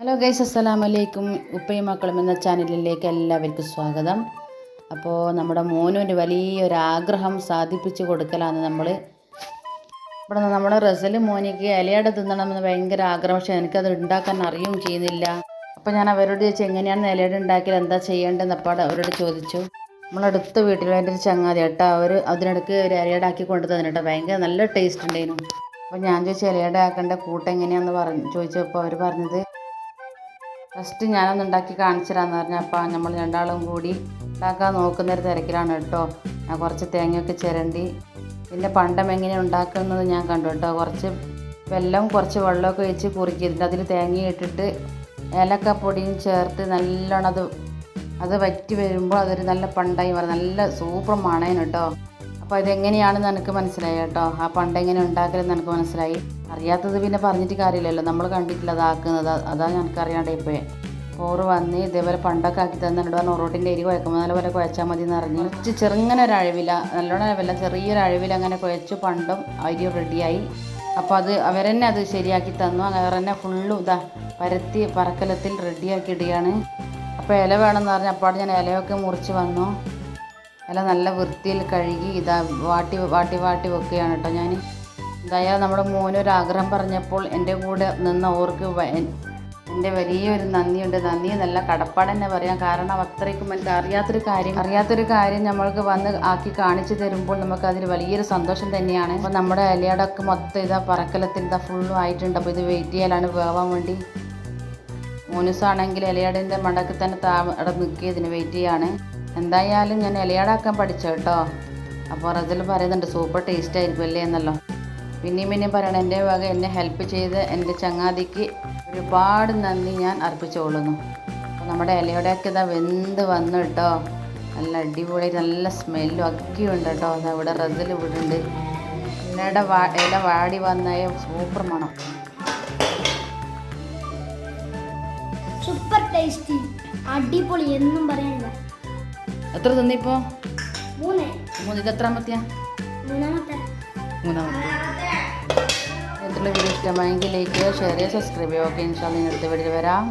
Hello guys അസ്സലാമു വലൈക്കും ഉപ്പയും മക്കളും എന്ന ചാനലിലേക്ക് എല്ലാവർക്കും സ്വാഗതം. അപ്പോൾ നമ്മുടെ മോനൊരു വലിയൊരു ആഗ്രഹം സാധിപ്പിച്ച് കൊടുക്കലാണ് നമ്മൾ ഇവിടെ നമ്മുടെ റസൽ മോനിക്ക് ഇലയട തിന്നണമെന്ന് ഭയങ്കര ആഗ്രഹം. പക്ഷേ എനിക്കത് ഉണ്ടാക്കാൻ അറിയും ചെയ്യുന്നില്ല. അപ്പോൾ ഞാൻ അവരോട് ചോദിച്ചു എങ്ങനെയാണ് ഇലയട ഉണ്ടാക്കിയത് എന്താ ചെയ്യേണ്ടതെന്ന്? അപ്പോൾ അവരോട് ചോദിച്ചു നമ്മളടുത്ത വീട്ടിൽ എന്റെ ഒരു ചങ്ങാതി കേട്ടോ അവർ അതിനിടയ്ക്ക് ഒരു ഇലയടാക്കി കൊണ്ട് തന്നിട്ടോ ഭയങ്കര നല്ല ടേസ്റ്റ് ഉണ്ടായിരുന്നു. അപ്പോൾ ഞാൻ ചോദിച്ചു ഇലയട ആക്കേണ്ട കൂട്ട് എങ്ങനെയാണെന്ന് പറഞ്ഞു ചോദിച്ചപ്പോൾ അവർ പറഞ്ഞത് ഫസ്റ്റ് ഞാനൊന്ന് ഉണ്ടാക്കി കാണിച്ചു തരാമെന്ന് പറഞ്ഞപ്പോൾ നമ്മൾ രണ്ടാളും കൂടി ഉണ്ടാക്കാൻ നോക്കുന്ന ഒരു തിരക്കിലാണ് കേട്ടോ. ഞാൻ കുറച്ച് തേങ്ങയൊക്കെ ചിരണ്ടി. പിന്നെ പണ്ടം എങ്ങനെ ഉണ്ടാക്കുന്നത് ഞാൻ കണ്ടു കേട്ടോ. കുറച്ച് വെല്ലം കുറച്ച് വെള്ളമൊക്കെ ഒഴിച്ച് കുറുക്കിയിട്ടുണ്ട്. അതിൽ തേങ്ങ ഇട്ടിട്ട് ഏലക്കപ്പൊടിയും ചേർത്ത് നല്ലോണം അത് അത് വറ്റി വരുമ്പോൾ അതൊരു നല്ല പണ്ടായി പറഞ്ഞു നല്ല സൂപ്പർ മണയാണ് കേട്ടോ. അപ്പോൾ ഇതെങ്ങനെയാണെന്ന് എനിക്ക് മനസ്സിലായി കേട്ടോ. ആ പണ്ട് എങ്ങനെ ഉണ്ടാക്കലെന്ന് എനിക്ക് മനസ്സിലായി? അറിയാത്തത് പിന്നെ പറഞ്ഞിട്ട് കാര്യമില്ലല്ലോ. നമ്മൾ കണ്ടിട്ടില്ല അതാക്കുന്നത് അതാണ് എനിക്കറിയാണ്ട് ഇപ്പോഴേ ചോറ് വന്ന് ഇതേപോലെ പണ്ടൊക്കെ ആക്കി തന്നെ എന്നോട് പറഞ്ഞു ഒറോട്ടിന്റെ എരി കുഴക്കുമ്പോൾ നല്ലപോലെ കുഴച്ചാൽ മതി എന്ന് പറഞ്ഞു. കുറച്ച് ചെറുങ്ങനെ ഒരു അഴവില നല്ലോണം അഴവില്ല ചെറിയൊരു അഴവില അങ്ങനെ കുഴച്ച് പണ്ടും അരി റെഡിയായി. അപ്പോൾ അത് അവരെന്നെ അത് ശരിയാക്കി തന്നു. അവരെന്നെ ഫുള്ളും ഇതാ പരത്തി പറക്കലത്തിൽ റെഡിയാക്കി ഇടുകയാണ്. അപ്പോൾ ഇല വേണമെന്ന് പറഞ്ഞ് അപ്പോൾ ഞാൻ ഇലയൊക്കെ മുറിച്ച് വന്നു. ഇല നല്ല വൃത്തിയിൽ കഴുകി ഇതാ വാട്ടി വാട്ടി വാട്ടി വെക്കുകയാണ് കേട്ടോ ഞാൻ എന്തായാലും നമ്മുടെ മോനൊരാഗ്രഹം പറഞ്ഞപ്പോൾ എന്റെ കൂടെ നിന്ന ഓർക്ക് എന്റെ വലിയൊരു നന്ദിയുണ്ട്. നന്ദി നല്ല കടപ്പാട് തന്നെ പറയാം. കാരണം അത്രയ്ക്കും എനിക്ക് അറിയാത്തൊരു കാര്യം അറിയാത്തൊരു കാര്യം നമ്മൾക്ക് വന്ന് ആക്കി കാണിച്ചു തരുമ്പോൾ നമുക്ക് അതിൽ വലിയൊരു സന്തോഷം തന്നെയാണ്. അപ്പോൾ നമ്മുടെ ഇലയടക്ക് മൊത്തം ഇതാ പറക്കലത്തിൽ ഇതാ ഫുള്ളും ആയിട്ടുണ്ട്. അപ്പോൾ ഇത് വെയിറ്റ് ചെയ്യാനാണ് വേവാൻ വേണ്ടി. മോനുസാണെങ്കിൽ ഇലയടന്റെ മടക്കിൽ തന്നെ താ ഇതിന് വെയിറ്റ് ചെയ്യാണ്. എന്തായാലും ഞാൻ ഇലയാടാക്കാൻ പഠിച്ചു കേട്ടോ. അപ്പോൾ റസിൽ പറയുന്നുണ്ട് സൂപ്പർ ടേസ്റ്റ് ആയിരിക്കും അല്ലേ? എന്നല്ലോ. പിന്നെയും പിന്നെയും പറയണം എന്റെ വക എന്നെ ഹെൽപ്പ് ചെയ്ത് എന്റെ ചങ്ങാതിക്ക് ഒരുപാട് നന്ദി ഞാൻ അർപ്പിച്ചുകൊള്ളുന്നു അപ്പോൾ നമ്മുടെ ഇലയുടെയൊക്കെ ഇതാ വെന്ത് വന്നു കേട്ടോ. നല്ല അടിപൊളി നല്ല സ്മെല്ലും ഒക്കെ ഉണ്ട് കേട്ടോ. അതാ ഇവിടെ റസൽ ഇവിടെ ഉണ്ട്. ഇലയുടെ വാ ഇല വാടി വന്നായ സൂപ്പർ മണം. സൂപ്പർ ടേസ്റ്റി അടിപൊളി എന്നും പറയാനില്ല. എത്ര തിന്നിപ്പോൾ മൂന്ന്. ഇത് എത്രാമത്തെയാ മൂന്നാമത്തെ. ഇതിലുള്ള വീഡിയോ ഇഷ്ടമായെങ്കിൽ ലൈക്ക് ചെയ്യുക ഷെയർ ചെയ്യുക. സബ്സ്ക്രൈബ് ചെയ്യുക ഓക്കെ ഇൻഷാല്ല അടുത്ത വീഡിയോ വരാം.